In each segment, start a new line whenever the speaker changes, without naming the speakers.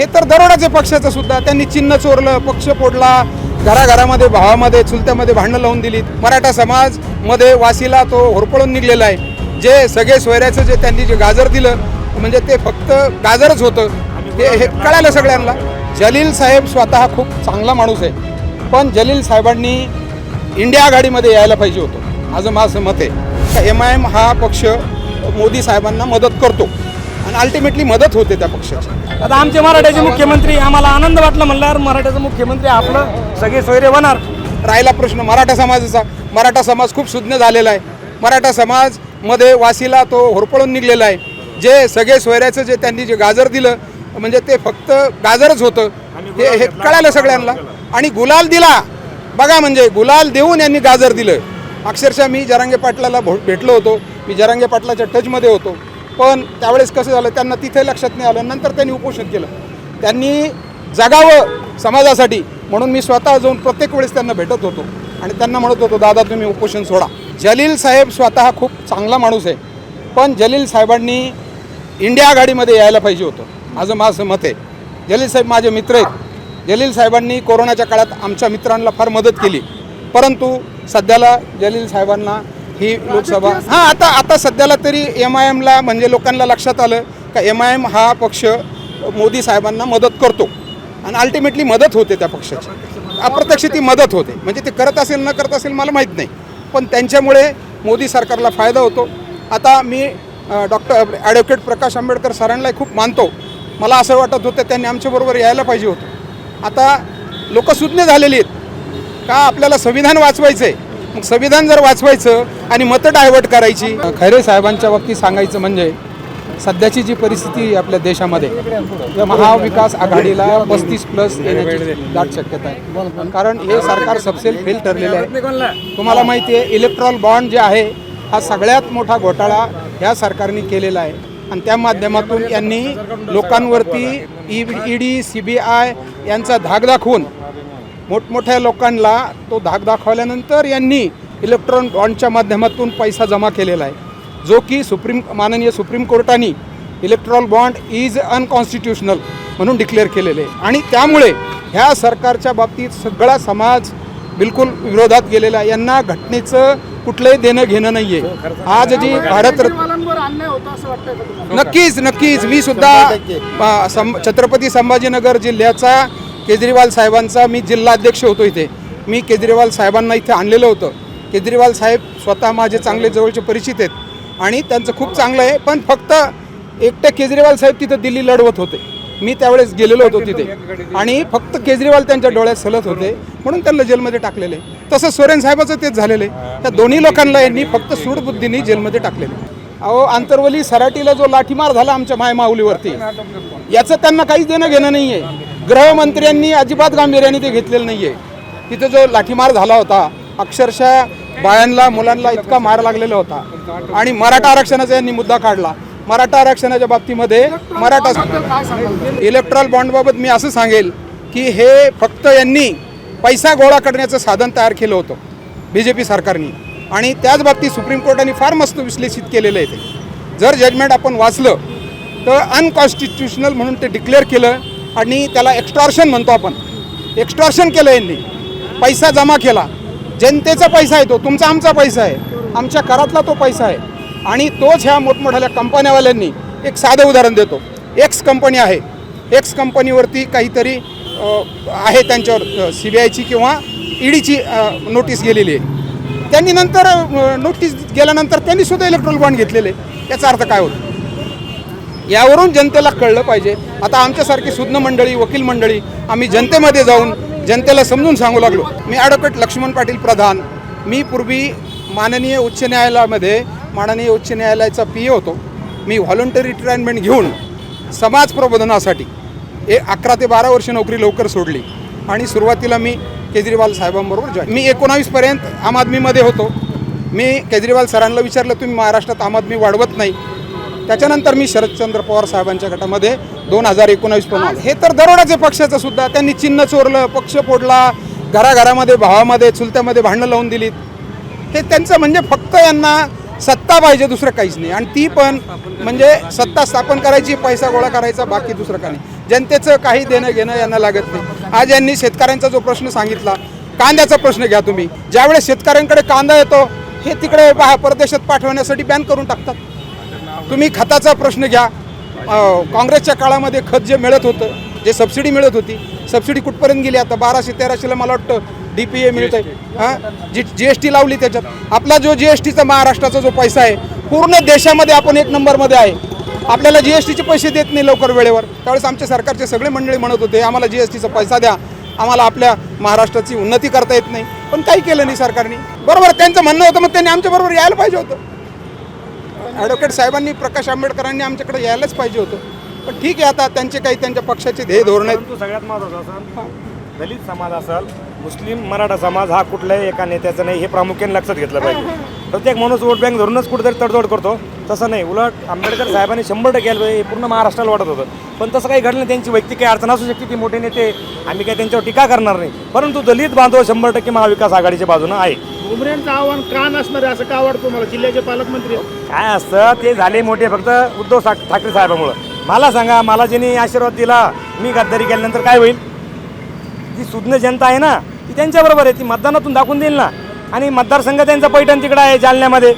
हे तर दरोडाचे पक्षाचं सुद्धा. त्यांनी चिन्ह चोरलं पक्ष फोडला घराघरामध्ये भावामध्ये चुलत्यामध्ये भांडणं लावून दिलीत. मराठा समाजमध्ये वासीला तो होरपळून निघलेला आहे. जे सगळे सोयऱ्याचं जे त्यांनी जे गाजर दिलं म्हणजे ते फक्त गाजरच होतं. हे हे कळालं सगळ्यांना. जलील साहेब स्वतः खूप चांगला माणूस आहे. पण जलील साहेबांनी इंडिया आघाडीमध्ये यायला पाहिजे होतं. माझं माझं मत आहे. एम आय एम हा पक्ष मोदी साहेबांना मदत करतो. आणि अल्टिमेटली मदत होते त्या पक्षाची.
आता आमचे मराठ्याचे मुख्यमंत्री आम्हाला आनंद वाटला म्हणल्यावर मराठ्याचा मुख्यमंत्री आपलं सगळे सोयरे होणार.
राहिला प्रश्न मराठा समाजाचा. मराठा समाज खूप सुज्ञ झालेला आहे. मराठा समाजमध्ये वासीला तो होरपळून निघलेला आहे. जे सगळे सोयऱ्याचं जे त्यांनी जे गाजर दिलं म्हणजे ते फक्त गाजरच होतं. हे हे कळालं सगळ्यांना. आणि गुलाल दिला. बघा म्हणजे गुलाल देऊन यांनी गाजर दिलं. अक्षरशः मी जरांगे पाटलाला भेटलो होतो. मी जरांगे पाटलाच्या टचमध्ये होतो. पण त्यावेळेस कसं झालं त्यांना तिथे लक्षात नाही आलं नंतर त्यांनी उपोषण केलं. त्यांनी जगावं समाजासाठी म्हणून मी स्वतः जाऊन प्रत्येक वेळेस त्यांना भेटत होतो. आणि त्यांना म्हणत होतो दादा तुम्ही उपोषण सोडा. जलील साहेब स्वतः खूप चांगला माणूस आहे पण जलील साहेबांनी इंडिया आघाडीमध्ये यायला पाहिजे होतं. माझं माझं मत आहे. जलील साहेब माझे मित्र आहेत. जलील साहेबांनी कोरोनाच्या काळात आमच्या मित्रांना फार मदत केली. परंतु सध्याला जलील साहेबांना ही लोकसभा हां आता आता सध्याला तरी एम आय एमला म्हणजे लोकांना लक्षात आलं का एम आय एम हा पक्ष मोदी साहेबांना मदत करतो. आणि अल्टिमेटली मदत होते त्या पक्षाची. अप्रत्यक्ष ती मदत होते. म्हणजे ते करत असेल न करत असेल मला माहीत नाही. पण त्यांच्यामुळे मोदी सरकारला फायदा होतो. आता मी डॉक्टर ॲडव्होकेट प्रकाश आंबेडकर सरांना खूप मानतो. मला असं वाटत होतं त्यांनी आमच्याबरोबर यायला पाहिजे होतं. आता लोक सुज्ञ झालेली आहेत. का आपल्याला संविधान वाचवायचं आहे संविधान जर वाचवायचं आणि मतं डायव्हर्ट करायची खैरे साहेबांच्या बाबतीत सांगायचं म्हणजे सध्याची जी परिस्थिती आहे आपल्या देशामध्ये महाविकास आघाडीला पस्तीस प्लस येण्याची दाट शक्यता आहे. कारण हे सरकार सबसेल फेल ठरलेलं आहे. तुम्हाला माहिती आहे इलेक्ट्रॉल बॉन्ड जे आहे हा सगळ्यात मोठा घोटाळा ह्या सरकारने केलेला आहे. आणि त्या माध्यमातून यांनी लोकांवरती E ED C B I यांचा धाक दाखवून मोठमोठ्या लोकांना तो धाक दाखवल्यानंतर यांनी इलेक्ट्रॉन बॉन्डच्या माध्यमातून पैसा जमा केलेला आहे. जो की सुप्रीम माननीय सुप्रीम कोर्टाने इलेक्ट्रॉल बॉन्ड इज अनकॉन्स्टिट्युशनल म्हणून डिक्लेअर केलेले आहे. आणि त्यामुळे ह्या सरकारच्या बाबतीत सगळा समाज बिलकुल विरोधात गेलेला आहे. यांना घटनेचं कुठलंही देणं घेणं नाही आहे आज जी भारत नक्कीच नक्कीच. मी सुद्धा छत्रपती संभाजीनगर जिल्ह्याचा केजरीवाल साहेबांचा मी जिल्हाध्यक्ष होतो इथे. मी केजरीवाल साहेबांना इथे आणलेलं होतं. केजरीवाल साहेब स्वतः माझे चांगले जवळचे परिचित आहेत आणि त्यांचं खूप चांगलं आहे. पण फक्त एकटे केजरीवाल साहेब तिथं दिल्ली लढवत होते. मी त्यावेळेस गेलेलो होतो तिथे. आणि फक्त केजरीवाल त्यांच्या डोळ्यात सलत होते म्हणून त्यांना जेलमध्ये टाकलेले. तसं सोरेन साहेबाचं तेच झालेलं आहे. त्या दोन्ही लोकांना यांनी फक्त सूडबुद्धीने जेलमध्ये टाकलेले अहो आंतरवली सराटीला जो लाठीमार झाला आमच्या मायमाऊलीवरती याचं त्यांना काहीच देणं घेणं नाही आहे गृहमंत्र्यांनी अजिबात गांभीर्याने ते घेतलेलं नाही आहे तिथं जो लाठीमार झाला होता अक्षरशः बायांना मुलांना इतका मार लागलेला होता. आणि मराठा आरक्षणाचा यांनी मुद्दा काढला. मराठा आरक्षणाच्या बाबतीमध्ये मराठा इलेक्ट्रॉल बॉन्डबाबत मी असं सांगेल की हे फक्त यांनी पैसा गोळा करण्याचं साधन तयार केलं होतं बी जे पी सरकारने. आणि त्याच बाबतीत सुप्रीम कोर्टाने फार मस्त विश्लेषित केलेलं आहे ते. जर जजमेंट आपण वाचलं तर अनकॉन्स्टिट्युशनल म्हणून ते डिक्लेअर केलं आणि त्याला एक्स्ट्रॉर्शन म्हणतो आपण. एक्स्ट्रॉर्शन केलं यांनी. पैसा जमा केला. जनतेचा पैसा आहे तो. तुमचा आमचा पैसा आहे. आमच्या करातला तो पैसा आहे. आणि तोच ह्या मोठमोठ्या कंपन्यावाल्यांनी एक साधं उदाहरण देतो. एक्स कंपनी आहे. एक्स कंपनीवरती काहीतरी आहे त्यांच्यावर सी बी आयची किंवा ईडीची नोटीस गेलेली आहे. त्यांनी नंतर नोटीस गेल्यानंतर त्यांनी सुद्धा इलेक्ट्रॉल बॉन्ड घेतलेले. याचा अर्थ काय होतो? यावरून जनतेला कळलं पाहिजे. आता आमच्यासारखी सुज्ञ मंडळी वकील मंडळी आम्ही जनतेमध्ये जाऊन जनतेला समजून सांगू लागलो. मी ॲडव्होकेट लक्ष्मण पाटील प्रधान. मी पूर्वी माननीय उच्च न्यायालयामध्ये माननीय उच्च न्यायालयाचा पी ए होतो. मी व्हॉलंटरी रिटायरमेंट घेऊन समाज प्रबोधनासाठी ए अकरा ते बारा वर्ष नोकरी लवकर सोडली. आणि सुरुवातीला मी केजरीवाल साहेबांबरोबर जॉईन मी एकोणावीसपर्यंत आम आदमीमध्ये होतो. मी केजरीवाल सरांना विचारलं तुम्ही महाराष्ट्रात आम आदमी वाढवत नाही. त्याच्यानंतर मी शरदचंद्र पवार साहेबांच्या गटामध्ये दोन हजार एकोणावीस पण हे तर दरोडाचे पक्षाचं सुद्धा. त्यांनी चिन्ह चोरलं पक्ष फोडला घराघरामध्ये भावामध्ये चुलत्यामध्ये भांडणं लावून दिलीत. हे त्यांचं म्हणजे फक्त यांना सत्ता पाहिजे दुसरं काहीच नाही. आणि ती पण म्हणजे सत्ता स्थापन करायची पैसा गोळा करायचा बाकी दुसरं काही नाही. जनतेचं काही देणं घेणं यांना लागत नाही. आज यांनी शेतकऱ्यांचा जो प्रश्न सांगितला कांद्याचा प्रश्न घ्या तुम्ही. ज्यावेळेस शेतकऱ्यांकडे कांदा येतो हे तिकडे बा परदेशात पाठवण्यासाठी बॅन करून टाकतात. तुम्ही खताचा प्रश्न घ्या. काँग्रेसच्या काळामध्ये खत जे मिळत होतं जे सबसिडी मिळत होती सबसिडी कुठपर्यंत गेली? आता बाराशे तेराशेला मला वाटतं डी पी ए मिळत आहे हां? जी जी एस टी लावली त्याच्यात. आपला जो जी एस टीचा महाराष्ट्राचा जो पैसा आहे पूर्ण देशामध्ये आपण एक नंबरमध्ये आहे. आपल्याला जी एस टीचे पैसे देत नाही लवकर वेळेवर. त्यावेळेस आमच्या सरकारचे सगळे मंडळी म्हणत होते आम्हाला जी एस टीचा पैसा द्या. आम्हाला आपल्या महाराष्ट्राची उन्नती करता येत नाही. पण काही केलं नाही सरकारने. बरोबर त्यांचं म्हणणं होतं मग त्यांनी आमच्याबरोबर यायला पाहिजे होतं. ॲडव्होकेट साहेबांनी प्रकाश आंबेडकरांनी आमच्याकडे यायलाच पाहिजे होतं. पण ठीक आहे आता त्यांचे काही त्यांच्या पक्षाचे ध्येय धोरण आहेत.
सगळ्यात महत्वाचं असं दलित समाज असेल मुस्लिम मराठा समाज हा कुठल्याही एका नेत्याचं नाही हे प्रामुख्याने लक्षात घेतलं पाहिजे. प्रत्येक माणूस वोट बँक धरूनच कुठेतरी तडजोड करतो. तसं नाही. उलट आंबेडकर साहेबांनी शंभर टक्के पाहिजे हे पूर्ण महाराष्ट्राला वाटत होतं. पण तसं काही घडलं नाही. त्यांची वैयक्तिक काही अडचण असू शकते. ती मोठे नेते आम्ही काही त्यांच्यावर टीका करणार नाही. परंतु दलित बांधव शंभर टक्के महाविकास आघाडीच्या बाजूनं आहे.
उमरेंचं आव्हान का नसणार आहे असं का वाटतं तुम्हाला? जिल्ह्याचे पालकमंत्री
काय असतं? ते झाले मोठे फक्त उद्धव सा- ठाकरे साहेबामुळं. मला सांगा मला ज्यांनी आशीर्वाद दिला मी गद्दारी केल्यानंतर काय होईल? जी सुज्ञ जनता आहे ना ती त्यांच्याबरोबर आहे. ती मतदानातून दाखवून देईल ना. आणि मतदारसंघ त्यांचा पैठण तिकडं आहे जालन्यामध्ये.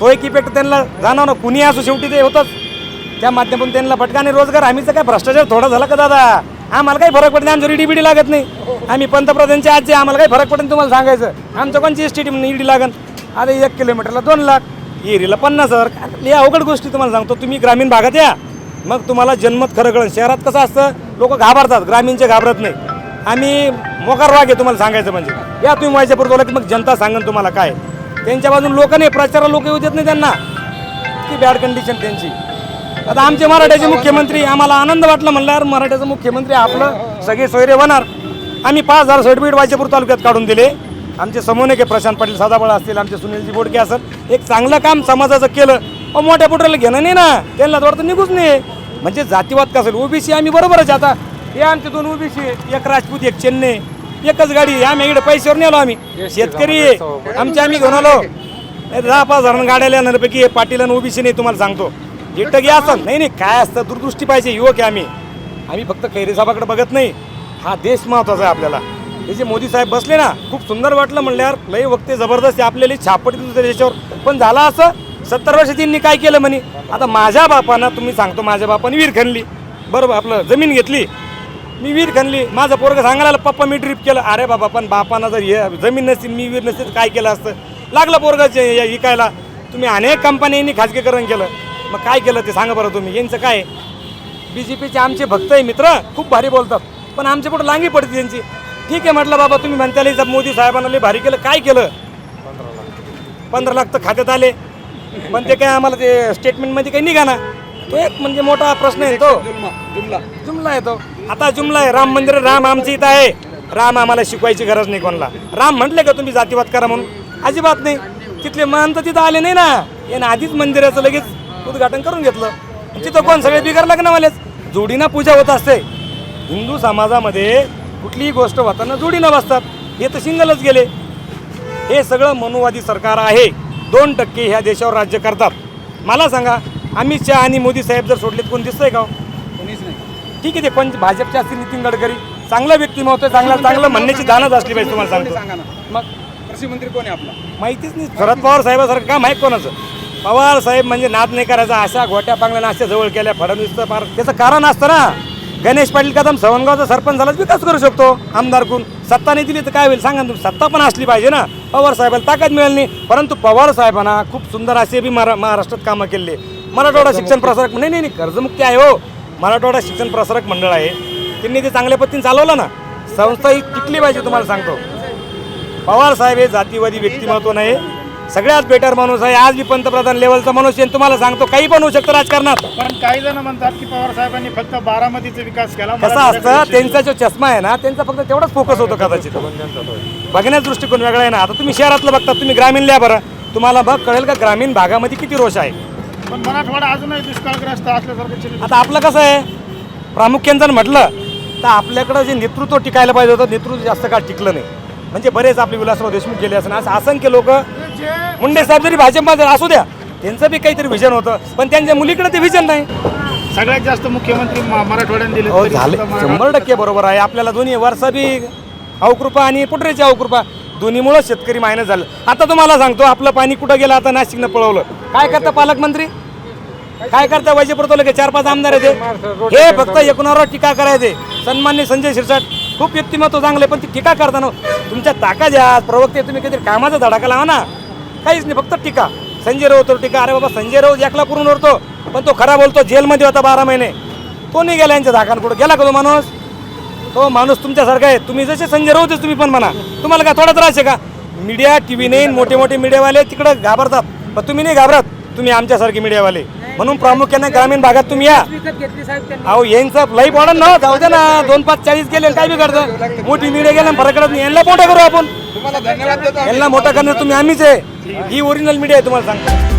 तो एक इफेक्ट त्यांना जाणव ना कुणी असो शेवटी ते होतंच. त्या माध्यमातून त्यांना फटकाने रोजगार आम्हीचा काय भ्रष्टाचार थोडा झाला का दादा? आम्हाला काही फरक पडत नाही आमचं ईडी बिडी लागत नाही. आम्ही पंतप्रधानचे आजचे आम्हाला काही फरक पडत नाही तुम्हाला सांगायचं. आमचं कोणची एस टी ईडी लागन? आता एक किलोमीटरला दोन लाख एरीला पन्नास हजार. या अवघड गोष्टी तुम्हाला सांगतो. तुम्ही ग्रामीण भागात या. मग तुम्हाला जन्मत खरं कळण शहरात कसं असतं लोक घाबरतात ग्रामीणचे घाबरत नाही. आम्ही मोकार वाघ आहे तुम्हाला सांगायचं म्हणजे. या तुम्ही माझ्यापूर बोला की मग जनता सांगन तुम्हाला काय. त्यांच्या बाजून लोक नाही प्रचारा लोक येऊ देत नाही त्यांना. की बॅड कंडिशन त्यांची. आता आमचे मराठ्याचे मुख्यमंत्री आम्हाला आनंद वाटला म्हणल्यावर मराठ्याचं मुख्यमंत्री आपलं सगळे सोयरे होणार. आम्ही पाच हजार सर्टिफिकेट वायचेपूर तालुक्यात काढून दिले. आमचे समोनेके प्रशांत पाटील सदाबळ असतील आमचे सुनीलजी बोडके असेल. एक चांगलं काम समाजाचं केलं. अहो मोठ्या पुटऱ्याला घेणं नाही ना. त्यांना तर निघूच नाही. म्हणजे जातीवाद कसं असेल ओबीसी आम्ही बरोबरच आता हे आमचे दोन ओबीसी एक राजपूत एक चेन्नई. एकच गाडी आम्ही इकडे पैशावर नेलो आम्ही. शेतकरी आहे. आमचे आम्ही घेऊन आलो. दहा पाच हजार गाड्या येणारपैकी पाटील आणि ओबीसी नाही तुम्हाला सांगतो. जे टगी असं नाही नाही काय असतं दूरदृष्टी पाहिजे युवक आहे आम्ही. आम्ही फक्त खैरे साहेबाकडे बघत नाही. हा देश महत्त्वाचा आहे आपल्याला. हे जे मोदी साहेब बसले ना खूप सुंदर वाटलं म्हणल्यावर लय वक्ते जबरदस्त आपल्याला छापट दिली त्याच्यावर. पण झालं असं सत्तर वर्ष त्यांनी काय केलं म्हणे? आता माझ्या बापानं तुम्ही सांगतो माझ्या बापाने विहीर खणली. बरोबर आपलं जमीन घेतली. मी विहीर खणली. माझं पोरग सांगायला पप्पा मी ट्रिप केलं. अरे बाबा पण बापानं जर हे जमीन नसतील मी विहीर नसेल काय केलं असतं? लागलं पोरगाचे विकायला. तुम्ही अनेक कंपन्यांनी खाजगीकरण केलं. मग काय केलं ते सांगा बरं तुम्ही. यांचं काय? बी जे पीचे आमचे भक्त आहे मित्र खूप भारी बोलतात. पण आमच्या पुढे लांगी पडते त्यांची? ठीक आहे म्हटलं बाबा तुम्ही म्हणताले जर मोदी साहेबांना लई भारी केलं. काय केलं? पंधरा लाख. तर खात्यात आले. पण ते काय आम्हाला ते स्टेटमेंटमध्ये काही निघा ना तो एक म्हणजे मोठा प्रश्न आहे तो
जुमला.
जुमला आहे तो आता जुमला आहे. राम मंदिर राम आमच्या इथं आहे. राम आम्हाला शिकवायची गरज नाही कोणाला. राम म्हटले का तुम्ही जातीवाद करा म्हणून? अजिबात नाही. तिथले महंत तिथं आले नाही ना. यानं आधीच मंदिराचं लगेच उद्घाटन करून घेतलं. तिथं कोण? सगळे बिगर लग्नवालेच. जोडीनं पूजा होत असते. हिंदू समाजामध्ये कुठलीही गोष्ट होताना जोडीनं बसतात. हे तर सिंगलच गेले. हे सगळं मनुवादी सरकार आहे. दोन टक्के ह्या देशावर राज्य करतात. मला सांगा अमित शहा आणि मोदी साहेब जर सोडलेत कोण दिसतंय का हो?
कोणीच नाही.
ठीक आहे ते पण भाजपचे असतील नितीन गडकरी. चांगलं व्यक्तिमत्व चांगलं चांगलं म्हणण्याची जाणच असली पाहिजे तुम्हाला
सांगा
सांगतो मग
कृषी मंत्री कोण आहे आपला?
माहितीच नाही. शरद पवार साहेबासारखं काम आहे कोणाचं? पवार साहेब म्हणजे नाद नाही करायचा अशा गोट्या पांगल्या अशा जवळ केल्या फडणवीसचं फार त्याचं कारण असतं ना. गणेश पाटील कदम सवनगावचा सरपंच झालाच विकास करू शकतो आमदार कोण? सत्ता नाही दिली तर काय होईल? सांगा ना तुम्ही. सत्ता पण असली पाहिजे ना. पवार साहेबाला ताकद मिळेल नाही. परंतु पवार साहेबांना खूप सुंदर असे बी महाराष्ट्रात कामं केले मराठवाडा शिक्षण प्रसारक नाही नाही नाही, कर्जमुक्ती आहे हो. मराठवाडा शिक्षण प्रसारक मंडळ आहे. त्यांनी ते चांगल्या पद्धतीने चालवलं ना. संस्था ही टिकली पाहिजे तुम्हाला सांगतो. पवार साहेब हे जातीवादी व्यक्तिमत्व नाही. सगळ्यात बेटर माणूस आहे. आज बी पंतप्रधान लेवलचा माणूस आहे तुम्हाला सांगतो काही पण होऊ शकतं राजकारणात.
पण काही जण म्हणतात की पवार साहेबांनी फक्त बारामतीचा विकास केला
कसं असतं त्यांचा जो चष्मा आहे ना त्यांचा फक्त तेवढाच फोकस होतो कदाचित. बघण्याचा दृष्टिकोन वेगळा आहे ना. आता तुम्ही शहरातलं बघता तुम्ही ग्रामीण लिहा बरं तुम्हाला बघ कळेल का ग्रामीण भागामध्ये किती रोष आहे?
पण मराठवाडा अजूनही दुष्काळग्रस्त असल्यासारखं
आता आपलं कसं आहे? प्रामुख्याने जर म्हटलं तर आपल्याकडं जे नेतृत्व टिकायला पाहिजे होतं नेतृत्व जास्त काळ टिकलं नाही. म्हणजे बरेच आपले विलासराव देशमुख गेले असं असं असंख्य लोक मुंडे साहेब जरी भाजपमध्ये असू द्या त्यांचं बी काहीतरी विजन होतं. पण त्यांच्या मुलीकडे ते विजन नाही.
सगळ्यात जास्त मुख्यमंत्री मराठवाड्याने दिले
हो झाले. शंभर टक्के बरोबर आहे. आपल्याला दोन्ही वर्षा बी अवकृपा आणि पुटरेची अवकृपा. दोन्हीमुळं शेतकरी मायनस झालं. आता तुम्हाला सांगतो आपलं पाणी कुठं गेलं? आता नाशिकनं पळवलं. काय करता पालकमंत्री? काय करता वैजपुरतवलं की चार पाच आमदार आहे ते हे फक्त एकूणावर टीका करायचे. सन्मान्य संजय शिरसाट खूप व्यक्तिमत्व चांगले पण ती टीका करताना तुमच्या ताकद या प्रवक्ते तुम्ही काहीतरी कामाचा धडाका लावा ना. काहीच नाही फक्त टीका. संजय राऊतवर टीका. अरे बाबा संजय राऊत एकला पुरून उरतो पण तो खरा बोलतो जेलमध्ये होता बारा महिने. तो नाही गेला यांच्या कुठं? गेला का तो माणूस? तो माणूस तुमच्यासारखा आहे. तुम्ही जसे संजय राऊतच तुम्ही पण म्हणा. तुम्हाला काय थोडा त्रास आहे का? मीडिया टी व्ही नाही मोठे मोठे मीडियावाले तिकडं घाबरतात. पण तुम्ही नाही घाबरत. तुम्ही आमच्यासारखे मीडियावाले. म्हणून प्रामुख्याने ग्रामीण भागात तुम्ही या. अहो यांचं लाईफ वाढन ना. जाऊ दे ना. दोन पाच चाळीस गेले काय बिघडतं? मोठी मीडिया गेल्या फरक पडत नाही. यांना मोठं करू आपण.
तुम्हाला धन्यवाद देतो.
यांना मोठं करणार तुम्ही आम्हीच आहे. ही ओरिजिनल मीडिया आहे तुम्हाला सांगतो.